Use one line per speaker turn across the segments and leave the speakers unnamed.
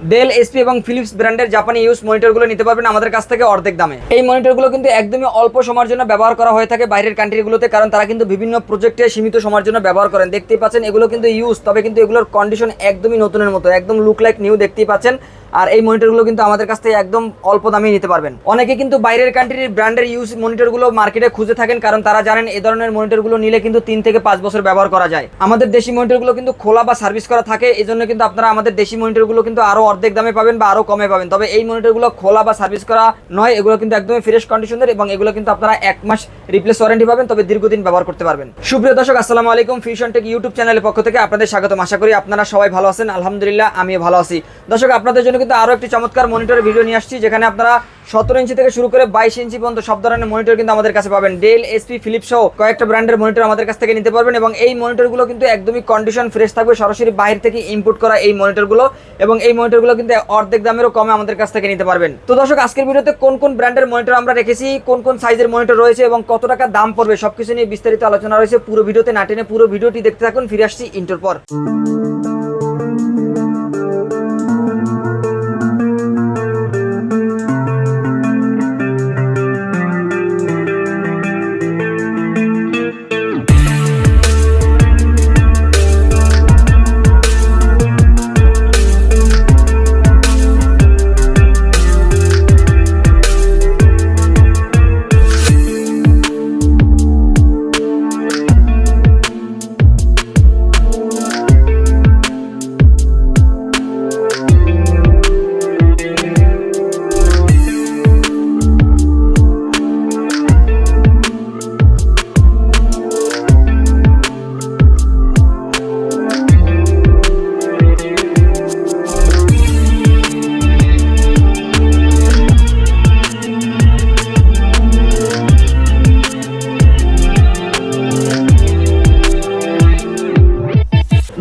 Del SP এবং Philips ব্র্যান্ডের জাপানি ইউজ মনিটরগুলো নিতে পারবেন আমাদের কাছ থেকে অর্ধেক দামে। এই মনিটরগুলো কিন্তু একদমই অল্প সময়ের জন্য ব্যবহার করা হয়ে থাকে বাইরের কান্ট্রিগুলোতে কারণ তারা কিন্তু বিভিন্ন প্রজেক্টে সীমিত সময়ের জন্য ব্যবহার করেন। দেখতেই পাচ্ছেন, এগুলো কিন্তু ইউজ তবে কিন্তু এগুলোর কন্ডিশন একদমই নতুনের মতো, একদম লুক লাইক নিউ দেখতেই পাচ্ছেন। আর এই মনিটরগুলো কিন্তু আমাদের কাছ থেকে একদম অল্প দামে নিতে পারবেন। অনেকে কিন্তু বাইরের কান্ট্রির ব্র্যান্ডের ইউজ মনিটরগুলো মার্কেটে খুঁজে থাকেন, কারণ তারা জানেন এ ধরনের মনিটরগুলো নিলে কিন্তু তিন থেকে পাঁচ বছর ব্যবহার করা যায়। আমাদের দেশি মনিটরগুলো কিন্তু খোলা বা সার্ভিস করা থাকে এই জন্য কিন্তু আপনারা আমাদের দেশি মনিটরগুলো কিন্তু আরও অর্ধেক দামে পাবেন বা আরও কমে পাবেন। তবে এই মনিটরগুলো খোলা বা সার্ভিস করা নয়, এগুলো কিন্তু একদমই ফ্রেশ কন্ডিশনের এবং এগুলো কিন্তু আপনারা এক মাস রিপ্লেস ওয়ারেন্টি পাবেন, তবে দীর্ঘদিন ব্যবহার করতে পারবেন। সুপ্রিয় দর্শক, আসসালামু আলাইকুম। ফিউশন টেক ইউটিউব চ্যানেলের পক্ষ থেকে আপনাদের স্বাগতম। আশা করি আপনারা সবাই ভালো আছেন। আলহামদুলিল্লাহ, আমিও ভালো আছি। দর্শক, আপনাদের জন্য কিন্তু আরও একটি চমৎকার মনিটরের ভিডিও নিয়ে আসছি, যেখানে আপনারা সতেরো ইঞ্চি থেকে শুরু করে বাইশ ইঞ্চি পর্যন্ত সব ধরনের মনিটর কিন্তু আমাদের কাছে পাবেন। ডেল এসপি ফিলিপ সহ কয়েকটা ব্র্যান্ডের মনিটর আমাদের কাছ থেকে নিতে পারবেন এবং এই মনিটরগুলো কিন্তু একদমই কন্ডিশন ফ্রেশ থাকবে। সরাসরি বাইরে থেকে ইম্পোর্ট করা এই মনিটরগুলো এবং এই মনিটরগুলো কিন্তু অর্ধেক দামেরও কমে আমাদের কাছ থেকে নিতে পারবেন। তো দর্শক, আজকের ভিডিওতে কোন কোন ব্র্যান্ডের মনিটর আমরা রেখেছি, কোন কোন সাইজের মনিটর রয়েছে এবং কত টাকা দাম পড়বে সবকিছু নিয়ে বিস্তারিত আলোচনা রয়েছে পুরো ভিডিওতে। না টেনে পুরো ভিডিওটি দেখতে থাকুন, ফিরে আসছি ইন্টার পর।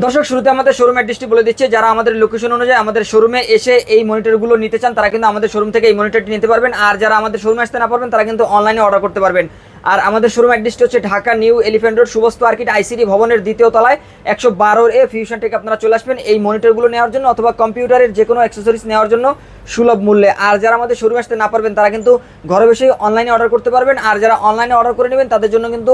দর্শক, শুরুতে আমাদের শোরুম অ্যাড্রেসটি বলে দিচ্ছে। যারা আমাদের লোকেশন অনুযায়ী আমাদের শোরুমে এসে এই মনিটরগুলো নিতে চান, তারা কিন্তু আমাদের শোরুম থেকে এই মনিটরটি নিতে পারবেন। আর যারা আমাদের শোরুমে আসতে না পারবেন, তারা কিন্তু অনলাইনে অর্ডার করতে পারবেন। আর আমাদের শোরুম অ্যাড্রেসটি হচ্ছে Dhaka new elephant road, সুবস্ত আর্কিট ICD ভবনের দ্বিতীয় তলায়। একশো বারোর এ ফিউশন থেকে আপনারা চলে আসবেন এই মনিটরগুলো নেওয়ার জন্য অথবা কম্পিউটারের যে কোনো অ্যাক্সেসরিজ নেওয়ার জন্য সুলভ মূল্যে। আর যারা আমাদের শোরুমে আসতে না পারবেন, তারা কিন্তু ঘরে বসেই অনলাইনে অর্ডার করতে পারবেন। আর যারা অনলাইনে অর্ডার করে নেবেন, তাদের জন্য কিন্তু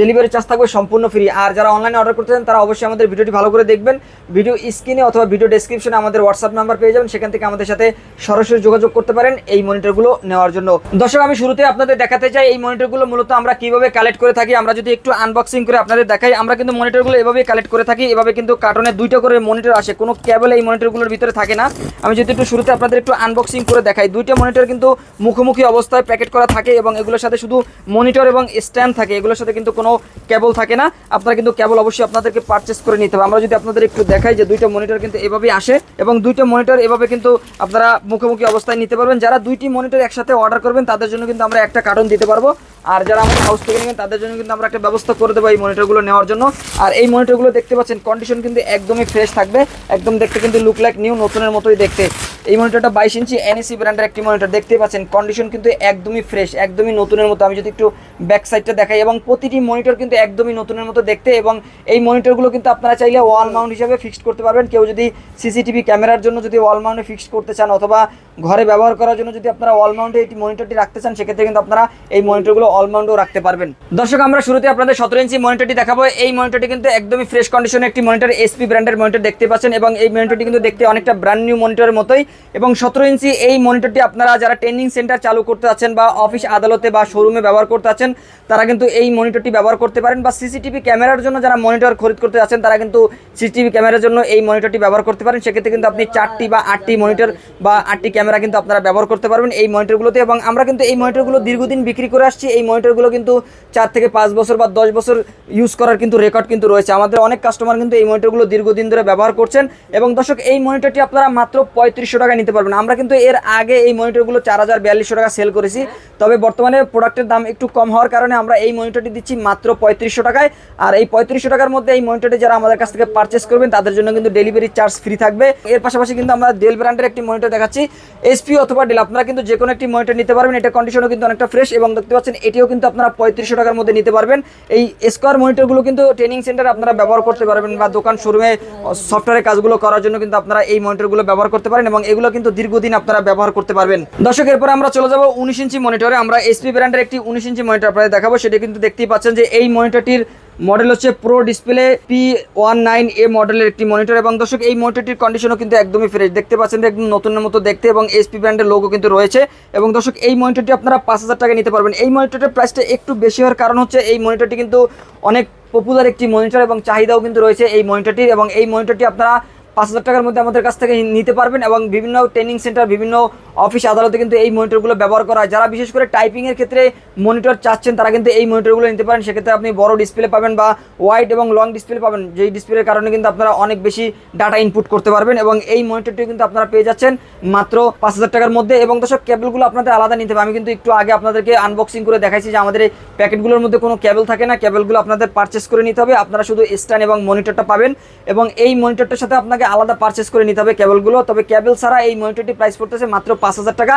ডেলিভারি চার্জ থাকবে সম্পূর্ণ ফ্রি। আর যারা অনলাইনে অর্ডার করতে চান, তারা অবশ্যই আমাদের ভিডিওটি ভালো করে দেখবেন। ভিডিও স্ক্রিনে অথবা ভিডিও ডেসক্রিপশনে আমাদের হোয়াটসঅ্যাপ নাম্বার পেয়ে যাবেন। সেখান থেকে আমাদের সাথে সরাসরি যোগাযোগ করতে পারেন এই মনিটরগুলো নেওয়ার জন্য। দর্শক, আমি শুরুতে আপনাদের দেখাতে চাই এই মনিটরগুলো মূলত আমরা কীভাবে কালেক্ট করে থাকি। আমরা যদি একটু আনবক্সিং করে আপনাদের দেখাই, আমরা কিন্তু মনিটরগুলো এভাবেই কালেক্ট করে থাকি। এভাবে কিন্তু কার্টনে দুইটা করে মনিটর আসে। কোনো কেবল এই মনিটরগুলোর ভিতরে থাকে না। আমি যদি একটু শুরুতে আপনাদের একটু আনবক্সিং করে দেখাই। দুইটা মনিটর কিন্তু মুখোমুখি অবস্থায় প্যাকেট করা থাকে এবং এগুলোর সাথে শুধু মনিটর এবং স্ট্যান্ড থাকে। এগুলোর সাথে কিন্তু কোনো কেবল থাকে না, আপনারা কিন্তু কেবল অবশ্যই আপনাদেরকে পারচেস করে নিতে হবে। আমরা যদি আপনাদের একটু দেখাই যে দুইটা মনিটর কিন্তু এভাবেই আসে এবং দুইটা মনিটর এভাবে কিন্তু আপনারা মুখোমুখি অবস্থায় নিতে পারবেন। যারা দুইটি মনিটর একসাথে অর্ডার করবেন, তাদের জন্য কিন্তু আমরা একটা কার্টন দিতে পারব। আর যারা আমাদের হাউস থেকে নেবেন, তাদের জন্য কিন্তু আমরা একটা ব্যবস্থা করে দেবো এই মনিটরগুলো নেওয়ার জন্য। আর এই মনিটরগুলো দেখতে পাচ্ছেন কন্ডিশন কিন্তু একদমই ফ্রেশ থাকবে। একদম দেখতে কিন্তু লুক লাইক নিউ নতুনের মতোই দেখতে। এই মনিটরটা বাইশ ইঞ্চি এনএসি ব্র্যান্ডের একটি মনিটর দেখতে পাচ্ছেন কন্ডিশন কিন্তু একদমই ফ্রেশ একদমই নতুনের মতো। আমি যদি একটু ব্যাক সাইডটা দেখাই এবং প্রতিটি মনিটর কিন্তু একদমই নতুনের মতো দেখতে এবং এই মনিটরগুলো কিন্তু আপনারা চাইলে ওয়াল মাউন্ট হিসাবে ফিক্সড করতে পারবেন। কেউ যদি সিসিটিভি ক্যামেরার জন্য যদি ওয়াল মাউন্টে ফিক্সড করতে চান অথবা ঘরে ব্যবহার করার জন্য যদি আপনারা ওয়াল মাউন্টে এই মনিটরটি রাখতে চান, সেক্ষেত্রে কিন্তু আপনারা এই মনিটরগুলো অল মাউন্টেও রাখতে পারবেন। দর্শক, আমরা শুরুতে আপনাদের সতেরো ইঞ্চি মনিটরটি দেখাবো। এই মনিটরটি কিন্তু একদমই ফ্রেশ কন্ডিশনে একটি মনিটর এসপি ব্র্যান্ডের মনিটর দেখতে পাচ্ছেন এবং এই মনিটরটি কিন্তু দেখতে অনেকটা ব্র্যান্ড নিউ মনিটরের মতোই এবং সতেরো ইঞ্চি এই মনিটরটি আপনারা যারা ট্রেনিং সেন্টার চালু করতে আছেন বা অফিস আদালতে বা শোরুমে ব্যবহার করতে আছেন, তারা কিন্তু এই মনিটরটি ব্যবহার করতে পারেন বা সিসিটিভি ক্যামেরার জন্য যারা মনিটর খরিদ করতে আছেন তারা কিন্তু সিসিটিভি ক্যামেরার জন্য এই মনিটরটি ব্যবহার করতে পারেন। সেক্ষেত্রে কিন্তু আপনি চারটি বা আটটি মনিটর বা আটটি ক্যামেরা কিন্তু আপনারা ব্যবহার করতে পারবেন এই মনিটরগুলোতে। এবং আমরা কিন্তু এই মনিটরগুলো দীর্ঘদিন বিক্রি করে আসছি। এই মনিটরগুলো কিন্তু চার থেকে পাঁচ বছর বা দশ বছর ইউজ করার কিন্তু রেকর্ড কিন্তু রয়েছে। আমাদের অনেক কাস্টমার কিন্তু এই মনিটরগুলো দীর্ঘদিন ধরে ব্যবহার করছেন। এবং দর্শক, এই মনিটরটি আপনারা মাত্র পঁয়ত্রিশশো টাকা নিতে পারবেন। আমরা কিন্তু এর আগে এই মনিটরগুলো চার হাজার বিয়াল্লিশশো টাকা সেল করেছি। তবে বর্তমানে প্রোডাক্টের দাম একটু কম হওয়ার কারণে আমরা এই মনিটরটি দিচ্ছি মাত্র পঁয়ত্রিশশো টাকায়। আর এই পঁয়ত্রিশশো টাকার মধ্যে এই মনিটরটি যারা আমাদের কাছ থেকে পারচেস করবেন, তাদের জন্য কিন্তু ডেলিভারি চার্জ ফ্রি থাকবে। এর পাশাপাশি কিন্তু আমরা ডেল ব্র্যান্ডের একটি মনিটর দেখাচ্ছি। এসপি অথবা ডেল আপনারা কিন্তু যে কোনো একটি মনিটর নিতে পারবেন। এটা কন্ডিশনও কিন্তু অনেকটা ফ্রেশ এবং দেখতে পাচ্ছেন, এটিও কিন্তু আপনারা পঁয়ত্রিশশো টাকার মধ্যে নিতে পারবেন। এই স্কোয়ার মনিটরগুলো কিন্তু ট্রেনিং সেন্টারে আপনারা ব্যবহার করতে পারবেন বা দোকান শোরুমে সফটওয়্যারের কাজগুলো করার জন্য কিন্তু আপনারা এই মনিটরগুলো ব্যবহার করতে পারেন এবং এগুলো কিন্তু দীর্ঘদিন আপনারা ব্যবহার করতে পারবেন। দর্শক, এরপর আমরা চলে যাব উনিশ ইঞ্চি মনিটরে আমরা এসপি ব্র্যান্ডের একটি উনিশ ইঞ্চি মনিটর আপনাদের দেখাবো। সেটা কিন্তু দেখতেই পাচ্ছেন যে এই মনিটরটির মডেল হচ্ছে pro display P one nine A মডেলের একটি মনিটর এবং দর্শক, এই মনিটরটির কন্ডিশনও কিন্তু একদমই ফ্রেশ দেখতে পাচ্ছেন একদম নতুনের মতো দেখতে এবং এসপি ব্র্যান্ডের লোগো কিন্তু রয়েছে। এবং দর্শক, এই মনিটরটি আপনারা পাঁচ হাজার টাকা নিতে পারবেন। এই মনিটরটির প্রাইসটা একটু বেশি হওয়ার কারণ হচ্ছে এই মনিটরটি কিন্তু অনেক পপুলার একটি মনিটর এবং চাহিদাও কিন্তু রয়েছে এই মনিটরটির এবং এই মনিটরটি আপনারা পাঁচ হাজার টাকার মধ্যে আমাদের কাছ থেকে নিতে পারবেন এবং বিভিন্ন ট্রেনিং সেন্টার বিভিন্ন অফিস আদালতে কিন্তু এই মনিটরগুলো ব্যবহার করা হয়। যারা বিশেষ করে টাইপিংয়ের ক্ষেত্রে মনিটর চাচ্ছেন, তারা কিন্তু এই মনিটরগুলো নিতে পারেন। সেক্ষেত্রে আপনি বড় ডিসপ্লে পাবেন বা ওয়াইড এবং লং ডিসপ্লে পাবেন। যেই ডিসপ্লের কারণে কিন্তু আপনারা অনেক বেশি ডাটা ইনপুট করতে পারবেন এবং এই মনিটরটি কিন্তু আপনারা পেয়ে যাচ্ছেন মাত্র পাঁচ হাজার টাকার মধ্যে। এবং দর্শক কেবলগুলো আপনাদের আলাদা নিতে হবে। আমি কিন্তু একটু আগে আপনাদেরকে আনবক্সিং করে দেখাইছি যে আমাদের এই প্যাকেটগুলোর মধ্যে কোনো কেবল থাকে না। কেবলগুলো আপনাদের পারচেস করে নিতে হবে। আপনারা শুধু স্ট্যান্ড এবং মনিটরটা পাবেন এবং এই মনিটরটার সাথে আপনাকে আলাদা পারচেস করে নিতে হবে কেবলগুলো তবে কেবল ছাড়া এই মনিটরটি প্রাইস পড়তেছে মাত্র পাঁচ হাজার টাকা।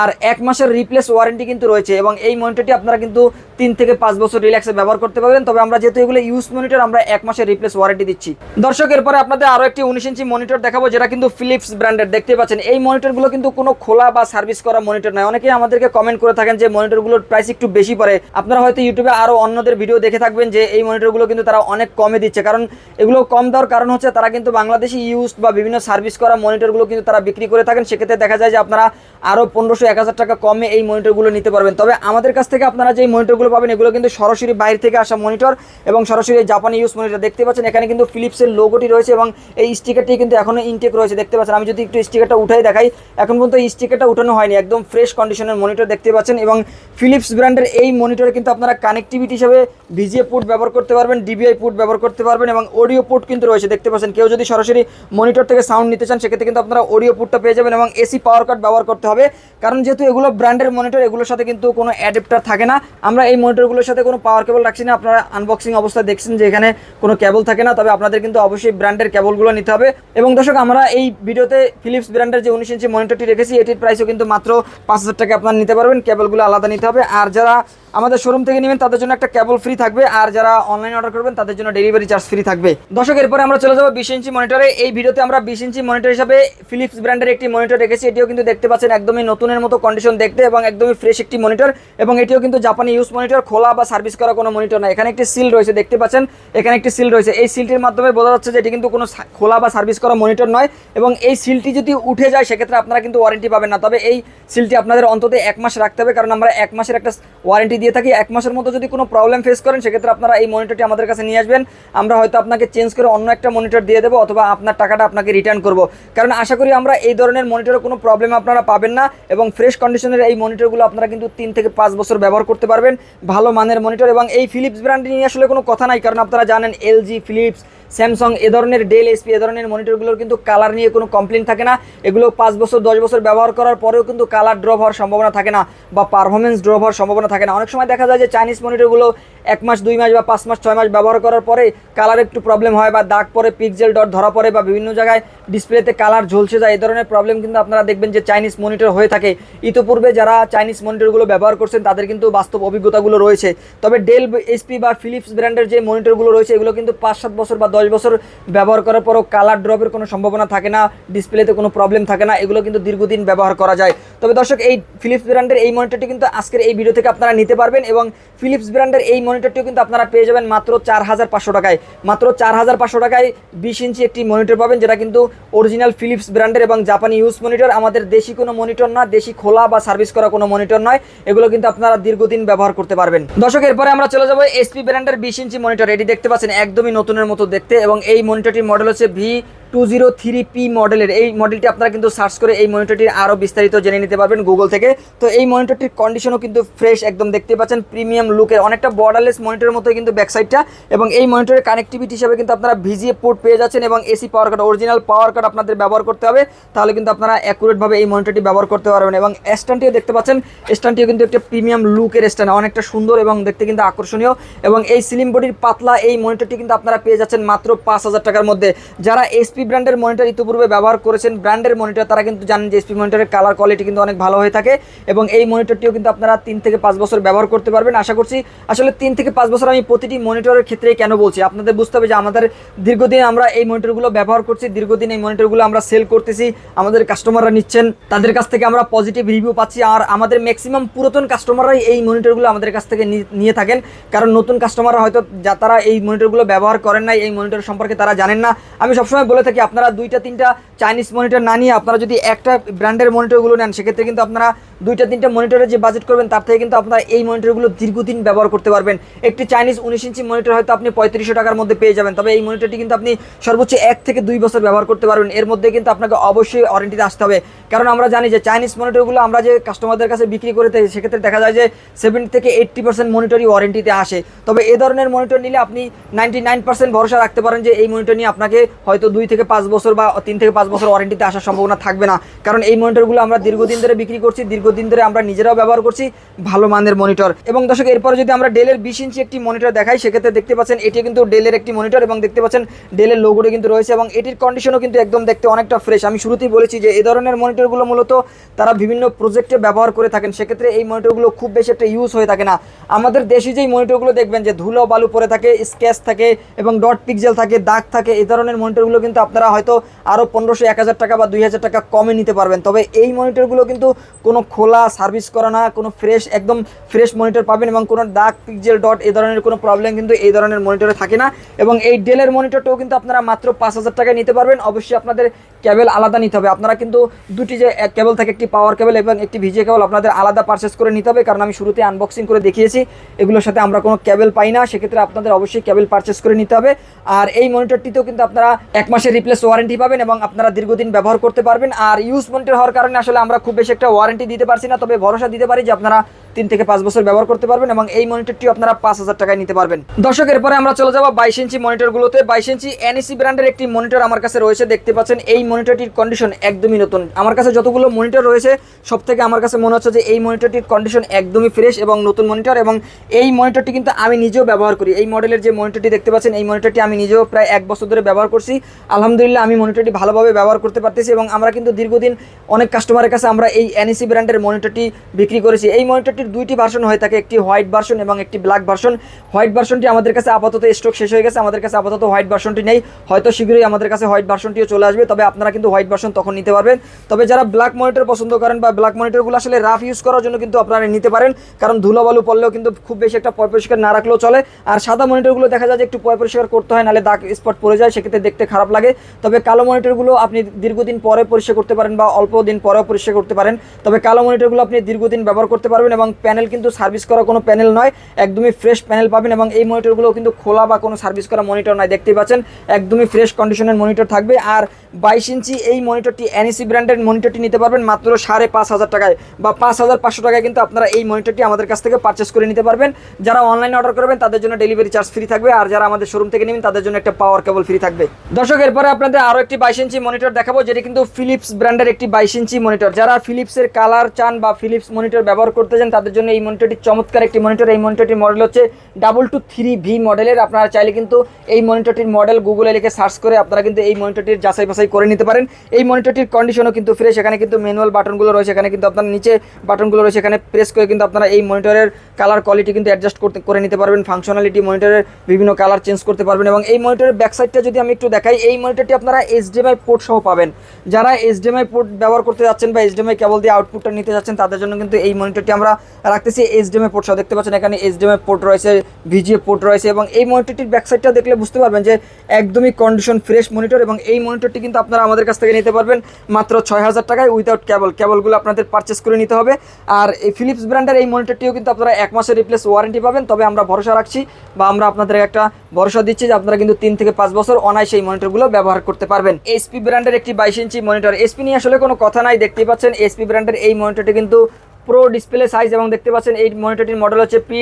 আর এক মাসের রিপ্লেস ওয়ারেন্টি কিন্তু রয়েছে এবং এই মনিটরটি আপনারা কিন্তু তিন থেকে পাঁচ বছর রিল্যাক্সে ব্যবহার করতে পারবেন। তবে আমরা যেহেতু এগুলো ইউজ মনিটর আমরা এক মাসের রিপ্লেস ওয়ারেন্টি দিচ্ছি। দর্শক, এরপরে আপনাদের আরও একটি উনিশ ইঞ্চি মনিটর দেখাবো, যেটা কিন্তু ফিলিপস ব্র্যান্ডের দেখতে পাচ্ছেন, এই মনিটরগুলো কিন্তু কোনো খোলা বা সার্ভিস করা মনিটর নয়। অনেকেই আমাদেরকে কমেন্ট করে থাকেন যে মনিটরগুলোর প্রাইস একটু বেশি পড়ে। আপনারা হয়তো ইউটিউবে আরও অন্যদের ভিডিও দেখে থাকবেন যে এই মনিটরগুলো কিন্তু তারা অনেক কমে দিচ্ছে। কারণ এগুলো কম দেওয়ার কারণ হচ্ছে তারা কিন্তু বাংলাদেশি ইউজ বা বিভিন্ন সার্ভিস করা মনিটরগুলো কিন্তু তারা বিক্রি করে থাকেন। সেক্ষেত্রে দেখা যায় যে আপনারা আরও পনেরোশো, এক হাজার টাকা কমে এই মনিটরগুলো নিতে পারবেন। তবে আমাদের কাছ থেকে আপনারা যে মনিটরগুলো পাবেন, এগুলো কিন্তু সরাসরি বাইরে থেকে আসা মনিটর এবং সরাসরি জাপানি ইউজ মনিটর দেখতে পাচ্ছেন, এখানে কিন্তু ফিলিপসের লোগোটি রয়েছে এবং এই স্টিকারটি কিন্তু এখনও ইনটেক রয়েছে। দেখতে পাচ্ছেন, আমি যদি একটু স্টিকারটা উঠাই দেখাই, এখন পর্যন্ত এই স্টিকারটা উঠানো হয়নি। একদম ফ্রেশ কন্ডিশনের মনিটর দেখতে পাচ্ছেন এবং ফিলিপস ব্র্যান্ডের এই মনিটরে কিন্তু আপনারা কানেক্টিভিটি হিসেবে ভিজিএ পোর্ট ব্যবহার করতে পারবেন ডিবিআই পোর্ট ব্যবহার করতে পারবেন এবং অডিও পোর্ট কিন্তু রয়েছে। দেখতে পাচ্ছেন, কেউ যদি সরাসরি মনিটর থেকে সাউন্ড নিতে চান, সেক্ষেত্রে কিন্তু আপনারা অডিও পুটটা পেয়ে যাবেন এবং এসি পাওয়ার কার্ড ব্যবহার করতে হবে। কারণ যেহেতু এগুলো ব্র্যান্ডের মনিটর এগুলোর সাথে কিন্তু কোনো অ্যাডাপ্টার থাকে না। আমরা এই মনিটরগুলোর সাথে কোনো পাওয়ার কেবল রাখছি না। আপনারা আনবক্সিং অবস্থায় দেখছেন যে এখানে কোনো কেবল থাকে না, তবে আপনাদের কিন্তু অবশ্যই ব্র্যান্ডের কেবলগুলো নিতে হবে। এবং দর্শক, আমরা এই ভিডিওতে ফিলিপস ব্র্যান্ডের যে উনিশ ইঞ্চি মনিটরটি রেখেছি, এটির প্রাইসও কিন্তু মাত্র পাঁচ হাজার টাকা আপনারা নিতে পারবেন। কেবলগুলো আলাদা নিতে হবে। আর যারা আমাদের শোরুম থেকে নেবেন, তাদের জন্য একটা কেবল ফ্রি থাকবে। আর যারা অনলাইন অর্ডার করবেন, তাদের জন্য ডেলিভারি চার্জ ফ্রি থাকবে। দর্শক, এরপরে আমরা চলে যাব বিশ ইঞ্চি মনিটরে এই ভিডিওতে আমরা বিশ ইঞ্চি মনিটর হিসাবে ফিলিপস ব্র্যান্ডের একটি মনিটর রেখেছি। এটিও কিন্তু দেখতে পাচ্ছেন একদমই নতুনের মতো কন্ডিশন দেখতে এবং একদমই ফ্রেশ একটি মনিটর এবং এটিও কিন্তু জাপানি ইউজ মনিটর খোলা বা সার্ভিস করা কোনো মনিটর না এখানে একটি সিল রয়েছে, দেখতে পাচ্ছেন? এখানে একটি সিল রয়েছে। এই সিলটির মাধ্যমে বোঝা যাচ্ছে যে এটি কিন্তু কোনো খোলা বা সার্ভিস করা মনিটর নয়। এবং এই সিলটি যদি উঠে যায়, সেক্ষেত্রে আপনারা কিন্তু ওয়ারেন্টি পাবেন না। তবে এই সিলটি আপনাদের অন্তত এক মাস রাখতে হবে। কারণ আমরা এক মাসের একটা ওয়ারেন্টি দিয়ে থাকি, এক মাসের মতো যদি কোনো প্রবলেম ফেস করেন, সেক্ষেত্রে আপনারা এই মনিটরটি আমাদের কাছে নিয়ে আসবেন। আমরা হয়তো আপনাকে চেঞ্জ করে অন্য একটা মনিটর দিয়ে দেবো, অথবা আপনার টাকাটা আপনাকে রিটার্ন করব। কারণ আশা করি আমরা এই ধরনের মনিটরে কোনো প্রবলেম আপনারা পাবেন না, এবং ফ্রেশ কন্ডিশনের এই মনিটরগুলো আপনারা কিন্তু তিন থেকে পাঁচ বছর ব্যবহার করতে পারবেন। ভালো মানের মনিটর এবং এই ফিলিপস ব্র্যান্ড নিয়ে আসলে কোনো কথা নাই, কারণ আপনারা জানেন এলজি ফিলিপস স্যামসাং এ ধরনের ডেল এসপি এ ধরনের মনিটরগুলোর কিন্তু কালার নিয়ে কোনো কমপ্লেন থাকে না। এগুলো পাঁচ বছর, দশ বছর ব্যবহার করার পরেও কিন্তু কালার ড্রপ হওয়ার সম্ভাবনা থাকে না বা পারফরমেন্স ড্রপ হওয়ার সম্ভাবনা থাকে না। অনেক সময় দেখা যায় যে চাইনিজ মনিটরগুলো এক মাস, দুই মাস বা পাঁচ মাস, ছয় মাস ব্যবহার করার পরে কালার একটু প্রবলেম হয় বা দাগ পরে পিকজেল ডট ধরা পড়ে বা বিভিন্ন জায়গায় ডিসপ্লেতে কালার ঝলসে যায়, এই ধরনের প্রবলেম কিন্তু আপনারা দেখবেন যে চাইনিজ মনিটর হয়ে থাকে। ইতোপূর্বে যারা চাইনিজ মনিটরগুলো ব্যবহার করছেন, তাদের কিন্তু বাস্তব অভিজ্ঞতাগুলো রয়েছে। তবে ডেল এসপি বা ফিলিপস ব্র্যান্ডের যে মনিটরগুলো রয়েছে, এগুলো কিন্তু পাঁচ, সাত বছর বা দশ বছর ব্যবহার করার পরও কালার ড্রপের কোনো সম্ভাবনা থাকে না ডিসপ্লেতে কোনো প্রবলেম থাকে না, এগুলো কিন্তু দীর্ঘদিন ব্যবহার করা যায়। তবে দর্শক, এই ফিলিপস ব্র্যান্ডের এই মনিটরটি কিন্তু আজকের এই ভিডিও থেকে আপনারা নিতে পারবেন এবং ফিলিপস ব্র্যান্ডের এই মনিটরটিও কিন্তু আপনারা পেয়ে যাবেন মাত্র চার হাজার পাঁচশো টাকায়। মাত্র চার হাজার পাঁচশো টাকায় বিশ ইঞ্চি একটি মনিটর পাবেন যেটা কিন্তু অরিজিনাল ফিলিপস ব্র্যান্ডের এবং জাপানি ইউজ মনিটর আমাদের দেশি কোনো মনিটর না, দেশি খোলা বা সার্ভিস করা কোনো মনিটর নয়। এগুলো কিন্তু আপনারা দীর্ঘদিন ব্যবহার করতে পারবেন। দর্শক, এরপরে আমরা চলে যাব এসপি ব্র্যান্ডের বিশ ইঞ্চি মনিটর এটি দেখতে পাচ্ছেন একদমই নতুনের মতো দেখতে এবং এই মনিটরটির মডেল হচ্ছে V two zero three P মডেলের। এই মডেলটি আপনারা কিন্তু সার্চ করে এই মনিটরটির আরও বিস্তারিত জেনে নিতে পারবেন গুগল থেকে। তো এই মনিটরটির কন্ডিশনও কিন্তু ফ্রেশ একদম দেখতে পাচ্ছেন প্রিমিয়াম লুকের অনেকটা বর্ডারলেস মনিটরের মতো কিন্তু ব্যাক সাইডটা এবং এই মনিটরের কানেক্টিভিটি হিসাবে কিন্তু আপনারা ভিজিএ পোর্ট পেয়ে যাচ্ছেন এবং AC power card original power card আপনাদের ব্যবহার করতে হবে। তাহলে কিন্তু আপনারা অ্যাকুরেটভাবে এই মনিটরটি ব্যবহার করতে পারবেন। এবং স্ট্যান্ডটিও দেখতে পাচ্ছেন স্ট্যান্ডটিও কিন্তু একটা প্রিমিয়াম লুকের স্ট্যান্ড অনেকটা সুন্দর এবং দেখতে কিন্তু আকর্ষণীয়। এবং এই সিলিম বডির পাতলা এই মনিটরটি কিন্তু আপনারা পেয়ে যাচ্ছেন মাত্র পাঁচ হাজার টাকার মধ্যে। যারা এসপি ব্র্যান্ডের মনিটর ইতিপূর্বে ব্যবহার করেছেন। ব্র্যান্ডের মনিটর তারা কিন্তু জানেন যে এসপি মনিটরের কালার কোয়ালিটি কিন্তু অনেক ভালো হয়ে থাকে এবং এই মনিটরটিও কিন্তু আপনারা তিন থেকে পাঁচ বছর ব্যবহার করতে পারবেন। আশা করছি আসলে তিন থেকে পাঁচ বছর আমি প্রতিটি মনিটরের ক্ষেত্রেই কেন বলছি? আপনাদের বুঝতে হবে যে আমাদের দীর্ঘদিন আমরা এই মনিটরগুলো ব্যবহার করছি, দীর্ঘদিন এই মনিটরগুলো আমরা সেল করতেছি, আমাদের কাস্টমাররা নিচ্ছেন, তাদের কাছ থেকে আমরা পজিটিভ রিভিউ পাচ্ছি আর আমাদের ম্যাক্সিমাম পুরাতন কাস্টমাররাই এই মনিটরগুলো আমাদের কাছ থেকে নি- নিয়ে থাকেন। কারণ নতুন কাস্টমাররা হয়তো যা, তারা এই মনিটরগুলো ব্যবহার করেন নাই, এই মনিটর সম্পর্কে তারা জানেন না। আমি সবসময় বলে থাকি আপনারা দুইটা, তিনটা চাইনিজ মনিটর না নিয়ে আপনারা যদি একটা ব্র্যান্ডের মনিটরগুলো নেন, সেক্ষেত্রে কিন্তু আপনারা দুইটা তিনটা মনিটরে যে বাজেট করবেন, তার থেকে কিন্তু আপনারা এই মনিটরগুলো দীর্ঘদিন ব্যবহার করতে পারবেন। একটি চাইনিজ উনিশ ইঞ্চি মনিটর হয়তো আপনি পঁয়ত্রিশশো টাকার মধ্যে পেয়ে যাবেন, তবে এই মনিটরটি কিন্তু আপনি সর্বোচ্চ এক থেকে দুই বছর ব্যবহার করতে পারবেন। এর মধ্যে কিন্তু আপনাকে অবশ্যই ওয়ারেন্টিতে আসতে হবে। কারণ আমরা জানি যে চাইনিজ মনিটরগুলো আমরা যে কাস্টমারদের কাছে বিক্রি করে থাকি, সেক্ষেত্রে দেখা যায় যে সেভেন্টি থেকে এইট্টি পার্সেন্ট মনিটরই ওয়ারেন্টিতে আসে। তবে এ ধরনের মনিটর নিলে আপনি নাইনটি নাইন পার্সেন্ট ভরসা রাখতে পারেন যে এই মনিটর নিয়ে আপনাকে হয়তো দুই থেকে পাঁচ বছর বা তিন থেকে পাঁচ বছর ওয়ারেন্টিতে আসার সম্ভাবনা থাকবে না। কারণ এই মনিটরগুলো আমরা দীর্ঘদিন ধরে বিক্রি করছি দীর্ঘদিন ধরে আমরা নিজেরাও ব্যবহার করছি, ভালো মানের মনিটর। এবং দর্শক, এরপরে যদি আমরা ডেলের বিশ ইঞ্চি একটি মনিটর দেখাই, সেক্ষেত্রে দেখতে পাচ্ছেন এটি কিন্তু ডেলের একটি মনিটর এবং দেখতে পাচ্ছেন ডেলের লোগোটা কিন্তু রয়েছে এবং এটির কন্ডিশনও কিন্তু একদম দেখতে অনেকটা ফ্রেশ আমি শুরুতেই বলেছি যে এই ধরনের মনিটরগুলো মূলত তারা বিভিন্ন প্রজেক্টে ব্যবহার করে থাকেন, সেক্ষেত্রে এই মনিটরগুলো খুব বেশি একটা ইউজ হয়ে থাকে না। আমাদের দেশি যেই মনিটরগুলো দেখবেন যে ধুলো, বালু পরে থাকে স্ক্যাচ থাকে এবং ডট পিক্সেল থাকে, দাগ থাকে এই ধরনের মনিটরগুলো কিন্তু আপনারা হয়তো আরও পনেরোশো, এক হাজার টাকা বা দুই হাজার টাকা কমে নিতে পারবেন। তবে এই মনিটরগুলো কিন্তু কোনো খোলা সার্ভিস করা না, কোনো ফ্রেশ একদম ফ্রেশ মনিটর পাবেন এবং কোনো দাগ পিক্সেল ডট এই ধরনের কোনো প্রবলেম কিন্তু এই ধরনের মনিটরে থাকে না। এবং এই ডেলের মনিটরটাও কিন্তু আপনারা মাত্র পাঁচ হাজার টাকায় নিতে পারবেন। অবশ্যই আপনাদের কেবল আলাদা নিতে হবে। আপনারা কিন্তু দুটি যে কেবল থাকে, একটি পাওয়ার কেবল এবং একটি ভিজে কেবল আপনাদের আলাদা পারচেস করে নিতে হবে। কারণ আমি শুরুতে আনবক্সিং করে দেখিয়েছি, এগুলোর সাথে আমরা কোনো কেবল পাই না। সেক্ষেত্রে আপনাদের অবশ্যই কেবল পারচেস করে নিতে হবে। আর এই মনিটরটিতেও কিন্তু আপনারা এক মাসের রিপ্লেস ওয়ারেন্টি পাবেন এবং আপনারা দীর্ঘদিন ব্যবহার করতে পারবেন। আর ইউজ মনিটর হওয়ার কারণে আসলে আমরা খুব বেশি একটা ওয়ারেন্টি দিতে পারছি না তবে ভরসা দিতে পারি যে আপনারা তিন থেকে পাঁচ বছর ব্যবহার করতে পারবেন এবং এই মনিটরটি আপনারা পাঁচ হাজার টাকায় নিতে পারবেন। দর্শক, এরপরে আমরা চলে যাব বাইশ ইঞ্চি মনিটরগুলোতে। বাইশ ইঞ্চি এনএসি ব্র্যান্ডের একটি মনিটর আমার কাছে রয়েছে, দেখতে পাচ্ছেন। এই মনিটরটির কন্ডিশন একদমই নতুন। আমার কাছে যতগুলো মনিটর রয়েছে সব থেকে আমার কাছে মনে হচ্ছে যে এই মনিটরটির কন্ডিশন একদমই ফ্রেশ এবং নতুন মনিটর এবং এই মনিটরটি কিন্তু আমি নিজেও ব্যবহার করি। এই মডেলের যে মনিটরটি দেখতে পাচ্ছেন, এই মনিটরটি আমি নিজেও প্রায় এক বছর ধরে ব্যবহার করছি। আলহামদুলিল্লাহ, আমি মনিটরটি ভালোভাবে ব্যবহার করতে পারতেছি এবং আমরা কিন্তু দীর্ঘদিন অনেক কাস্টমারের কাছে আমরা এই এনএসি ব্র্যান্ডের মনিটরটি বিক্রি করেছি। এই মনিটরটির দুইটি ভার্সন হয়ে থাকে একটি হোয়াইট ভার্সন এবং একটি ব্ল্যাক ভার্সন হোয়াইট ভার্সনটি আমাদের কাছে আপাতত স্টক শেষ হয়ে গেছে, আমাদের কাছে আপাতত হোয়াইট ভার্সনটি নেই। হয়তো শীঘ্রই আমাদের কাছে হোয়াইট ভার্সনটিও চলে আসবে, তবে আপনারা কিন্তু হোয়াইট ভার্সন তখন নিতে পারবেন। তবে যারা ব্ল্যাক মনিটর পছন্দ করেন বা ব্ল্যাক মনিটরগুলো আসলে রাফ ইউজ করার জন্য কিন্তু আপনারা নিতে পারেন, কারণ ধুলোবালু পড়লেও কিন্তু খুব বেশি একটা পয় পরিষ্কার না রাখলেও চলে। আর সাদা মনিটরগুলো দেখা যায় যে একটু পয় পরিষ্কার করতে হয়, নাহলে দাগ স্পট পড়ে যায়, সেক্ষেত্রে দেখতে খারাপ লাগে। তবে কালো মনিটরগুলো আপনি দীর্ঘদিন পরে পরিষ্কার করতে পারেন বা অল্প দিন পরেও পরিষ্কার করতে পারেন। তবে কালো মনিটরগুলো আপনি দীর্ঘদিন ব্যবহার করতে পারবেন এবং প্যানেল কিন্তু সার্ভিস করা কোনো প্যানেল নয়, একদমই ফ্রেশ প্যানেল পাবেন এবং এই মনিটরগুলো কিন্তু খোলা বা কোনো সার্ভিস করা মনিটর নয়। দেখতেই পাচ্ছেন, একদমই ফ্রেশ কন্ডিশনের মনিটর থাকবে আর বাইশ ইঞ্চি এই মনিটরটি এনএসি ব্র্যান্ডের মনিটরটি নিতে পারবেন মাত্র সাড়ে পাঁচ হাজার টাকায় বা পাঁচ হাজার পাঁচশো টাকায় কিন্তু আপনারা এই মনিটরটি আমাদের কাছ থেকে পারচেস করে নিতে পারবেন। যারা অনলাইনে অর্ডার করবেন, তাদের জন্য ডেলিভারি চার্জ ফ্রি থাকবে আর যারা আমাদের শোরুম থেকে নেবেন, তাদের জন্য একটা পাওয়ার কেবল ফ্রি থাকবে। দর্শক, এরপরে আপনাদের আরও একটি বাইশ ইঞ্চি মনিটর দেখাবো, যেটি কিন্তু ফিলিপস ব্র্যান্ডের একটি বাইশ ইঞ্চি মনিটর যারা ফিলিপসের কালার চান বা ফিলিপস মনিটর ব্যবহার করতে চান তাদের জন্য এই মনিটরটি চমৎকার একটি মনিটর এই মনিটরটির মডেল হচ্ছে ডাবল টু থ্রি ভি মডেলের আপনারা চাইলে কিন্তু এই মনিটরটির মডেল গুগলে লিখে সার্চ করে আপনারা কিন্তু এই মনিটরটির যাচাই বাছাই করে নিতে পারেন। এই মনিটরটির কন্ডিশনও কিন্তু ফ্রেশ এখানে কিন্তু ম্যানুয়াল বাটনগুলো রয়েছে। এখানে কিন্তু আপনার নিচে বাটনগুলো রয়েছে। এখানে প্রেস করে কিন্তু আপনারা এই মনিটরের কালার কোয়ালিটি কিন্তু অ্যাডজাস্ট করতে, করে নিতে পারবেন। ফাংশনালিটি মনিটরের বিভিন্ন কালার চেঞ্জ করতে পারবেন এবং এই মনিটরের ব্যাক সাইডটা যদি আমি একটু দেখাই, এই মনিটরটি আপনারা এইচডিএমআই পোর্ট সহ পাবেন। যারা এইচডিএমআই পোর্ট ব্যবহার করতে যাচ্ছেন বা এইচডিএমআই কেবল দিয়ে আউটপুটটা নিতে যাচ্ছেন, তাদের জন্য কিন্তু এই মনিটরটি আমরা রাখতেছি এইচডিএমএ পোর্ট সহ দেখতে পাচ্ছেন এখানে এইচডিএমএ পোর্ট রয়েছে ভিজিএ পোর্ট রয়েছে এবং এই মনিটরটির ব্যাকসাইডটা দেখলে বুঝতে পারবেন যে একদমই কন্ডিশন ফ্রেশ মনিটর এবং এই মনিটরটি কিন্তু আপনারা আমাদের কাছ থেকে নিতে পারবেন মাত্র ছয় হাজার টাকায় উইদাউট কেবল কেবলগুলো আপনাদের পারচেস করে নিতে হবে। আর এই ফিলিপস ব্র্যান্ডের এই মনিটরটিও কিন্তু আপনারা এক মাসের রিপ্লেস ওয়ারেন্টি পাবেন। তবে আমরা ভরসা রাখছি বা আমরা আপনাদের একটা ভরসা দিচ্ছি যে আপনারা কিন্তু তিন থেকে পাঁচ বছর অনায়াসে এই মনিটরগুলো ব্যবহার করতে পারবেন। এসপি ব্র্যান্ডের একটি বাইশ ইঞ্চি মনিটর এসপি নিয়ে আসলে কোনো কথা নাই। দেখতেই পাচ্ছেন এসপি ব্র্যান্ডের এই মনিটরটি কিন্তু প্রো ডিসপ্লে সাইজ এবং দেখতে পাচ্ছেন এই মনিটরটির মডেল হচ্ছে P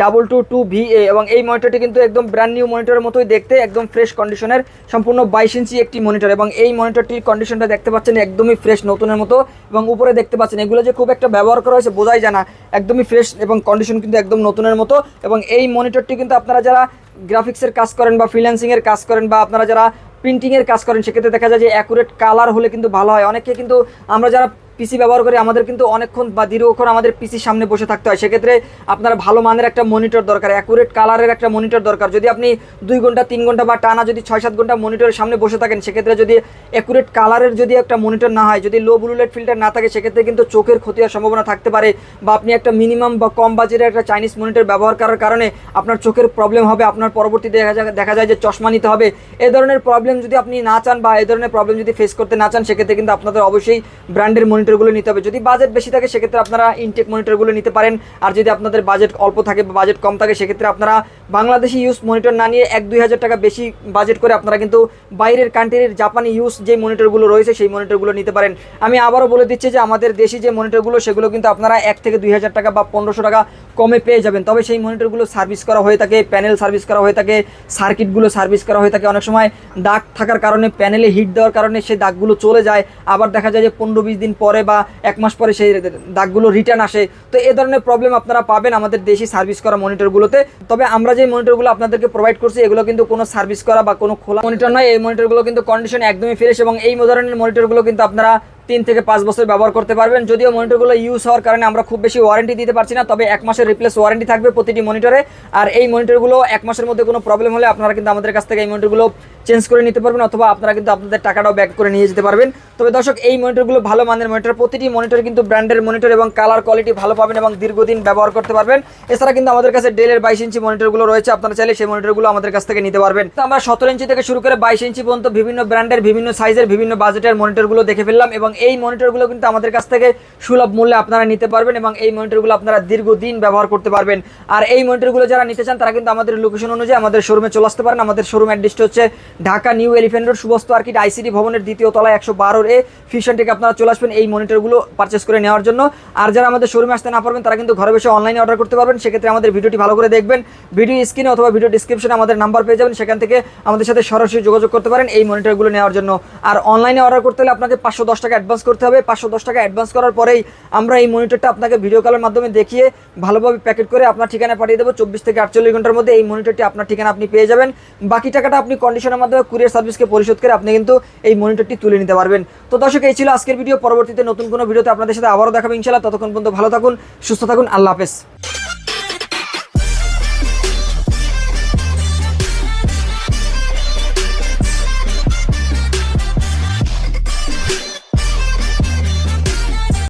double two two V A এবং এই মনিটরটি কিন্তু একদম ব্র্যান্ড নিউ মনিটরের মতোই দেখতে, একদম ফ্রেশ কন্ডিশনের সম্পূর্ণ বাইশ ইঞ্চি একটি মনিটর এবং এই মনিটরটির কন্ডিশনটা দেখতে পাচ্ছেন একদমই ফ্রেশ নতুনের মতো এবং উপরে দেখতে পাচ্ছেন এগুলো যে খুব একটা ব্যবহার করা হয়েছে বোঝাই জানা একদমই ফ্রেশ এবং কন্ডিশন কিন্তু একদম নতুনের মতো এবং এই মনিটরটি কিন্তু আপনারা যারা গ্রাফিক্সের কাজ করেন বা ফ্রিল্যান্সিংয়ের কাজ করেন বা আপনারা যারা প্রিন্টিংয়ের কাজ করেন, সেক্ষেত্রে দেখা যায় যে অ্যাকুরেট কালার হলে কিন্তু ভালো হয়। অনেকে কিন্তু আমরা যারা পিসি ব্যবহার করে আমাদের কিন্তু অনেকক্ষণ বা দীর্ঘক্ষণ আমাদের পিসির সামনে বসে থাকতে হয়। সেক্ষেত্রে আপনার ভালো মানের একটা মনিটর দরকার অ্যাকুরেট কালারের একটা মনিটর দরকার। যদি আপনি দুই ঘণ্টা, তিন ঘণ্টা বা টানা যদি ছয় সাত ঘণ্টা মনিটরের সামনে বসে থাকেন, সেক্ষেত্রে যদি অ্যাকুরেট কালারের যদি একটা মনিটর না হয়, যদি লো ব্লু লাইট ফিল্টার না থাকে, সেক্ষেত্রে কিন্তু চোখের ক্ষতি হওয়ার সম্ভাবনা থাকতে পারে বা আপনি একটা মিনিমাম বা কম বাজেটের একটা চাইনিজ মনিটর ব্যবহার করার কারণে আপনার চোখের প্রবলেম হবে। আপনার পরবর্তীতে দেখা যায় দেখা যায় যে চশমা নিতে হবে। এ ধরনের প্রবলেম যদি আপনি না চান বা এ ধরনের প্রবলেম যদি ফেস করতে না চান, সেক্ষেত্রে কিন্তু আপনাদের অবশ্যই ব্র্যান্ডের মনিটরগুলো নিতে হবে। যদি বাজেট বেশি থাকে, সেক্ষেত্রে আপনারা ইনটেক মনিটরগুলো নিতে পারেন। আর যদি আপনাদের বাজেট অল্প থাকে বা বাজেট কম থাকে, সেক্ষেত্রে আপনারা বাংলাদেশি ইউজ মনিটর না নিয়ে এক দুই হাজার টাকা বেশি বাজেট করে আপনারা কিন্তু বাইরের কান্ট্রির জাপানি ইউজ যে মনিটরগুলো রয়েছে, সেই মনিটরগুলো নিতে পারেন। আমি আবারও বলে দিচ্ছি যে, আমাদের দেশি যে মনিটরগুলো সেগুলো কিন্তু আপনারা এক থেকে দুই হাজার টাকা বা পনেরোশো টাকা কমে পেয়ে যাবেন। তবে সেই মনিটরগুলো সার্ভিস করা হয়ে থাকে প্যানেল সার্ভিস করা হয়ে থাকে সার্কিটগুলো সার্ভিস করা হয়ে থাকে। অনেক সময় দাগ থাকার কারণে প্যানেলে হিট দেওয়ার কারণে সেই দাগগুলো চলে যায়। আবার দেখা যায় যে পনেরো বিশ দিন পরে বা এক মাস পরে সেই দাগগুলো রিটার্ন আসে। তো এ ধরনের প্রবলেম আপনারা পাবেন আমাদের দেশি সার্ভিস করা মনিটরগুলোতে তবে আমরা যে মনিটরগুলো আপনাদেরকে প্রোভাইড করছি, এগুলো কিন্তু কোনো সার্ভিস করা বা কোনো খোলা মনিটর নয়। এই মনিটরগুলো কিন্তু কন্ডিশন একদমই ফ্রেশ এবং এই ধরনের মনিটরগুলো কিন্তু আপনারা তিন থেকে পাঁচ বছর ব্যবহার করতে পারবেন। যদিও মনিটরগুলো ইউজ হওয়ার কারণে আমরা খুব বেশি ওয়ারেন্টি দিতে পারছি না, তবে এক মাসের রিপ্লেস ওয়ারেন্টি থাকবে প্রতিটি মনিটরে আর এই মনিটরগুলো এক মাসের মধ্যে কোনো প্রবলেম হলে আপনারা কিন্তু আমাদের কাছ থেকে এই মনিটরগুলো চেঞ্জ করে নিতে পারবেন অথবা আপনারা কিন্তু আপনাদের টাকাটাও ব্যাক করে নিয়ে যেতে পারবেন। তবে দর্শক, এই মনিটরগুলো ভালো মানের মনিটর। প্রতিটি মনিটর কিন্তু ব্র্যান্ডের মনিটর এবং কালার কোয়ালিটি ভালো পাবেন এবং দীর্ঘদিন ব্যবহার করতে পারবেন। এছাড়া কিন্তু আমাদের কাছে ডেলের বাইশ ইঞ্চি মনিটরগুলো রয়েছে। আপনারা চাইলে সেই মনিটরগুলো আমাদের কাছ থেকে নিতে পারবেন। তো আমরা সতেরো ইঞ্চি থেকে শুরু করে বাইশ ইঞ্চি পর্যন্ত বিভিন্ন ব্র্যান্ডের, বিভিন্ন সাইজের, বিভিন্ন বাজেটের মনিটরগুলো দেখে ফেললাম এবং এই মনিটরগুলো কিন্তু আমাদের কাছ থেকে সুলভ মূল্যে আপনারা নিতে পারবেন এবং এই মনিটরগুলো আপনারা দীর্ঘদিন ব্যবহার করতে পারবেন। আর এই মনিটরগুলো যারা নিতে চান, তারা কিন্তু আমাদের লোকেশন অনুযায়ী আমাদের শোরুমে চলে আসতে পারেন। আমাদের শোরুম অ্যাড্রেসটা হচ্ছে Dhaka new elephant road সুবস্ত আর্কিট ICD ভবনের দ্বিতীয় তলায় একশো বারোর এ ফিউশন থেকে আপনারা চলে আসবেন এই মনিটরগুলো পারচেস করে নেওয়ার জন্য। আর যারা আমাদের শোরুমে আসতে না পারবেন, তারা কিন্তু ঘরে বসে অনলাইনে অর্ডার করতে পারবেন। সেক্ষেত্রে আমাদের ভিডিওটি ভালো করে দেখবেন। ভিডিও স্ক্রিনে অথবা ভিডিও ডিসক্রিপশনে আমাদের নাম্বার পেয়ে যাবেন। সেখান থেকে আমাদের সাথে সরাসরি যোগাযোগ করতে পারেন এই মনিটরগুলো নেওয়ার জন্য। আর অনলাইনে অর্ডার করতে হলে আপনাকে পাঁচশো দশ টাকা অ্যাডভান্স করতে হবে। পাঁচশো দশ টাকা অ্যাডভান্স করার পরেই আমরা এই মনিটরটা আপনাকে ভিডিও কলের মাধ্যমে দেখিয়ে ভালোভাবে প্যাকেট করে আপনার ঠিকানা পাঠিয়ে দেবো। চব্বিশ থেকে আটচল্লিশ ঘণ্টার মধ্যে এই মনিটরটি আপনার ঠিকানা আপনি পেয়ে যাবেন। বাকি টাকাটা আপনি কন্ডিশনের মাধ্যমে কুরিয়ার সার্ভিসকে পরিশোধ করে আপনি কিন্তু এই মনিটরটি তুলে নিতে পারবেন। তো দর্শক, এই ছিল আজকের ভিডিও। পরবর্তীতে নতুন কোনো ভিডিওতে আপনাদের সাথে আবারও দেখাবো ইনশাল্লাহ ততক্ষণ পর্যন্ত ভালো থাকুন, সুস্থ থাকুন। আল্লাহ হাফেজ।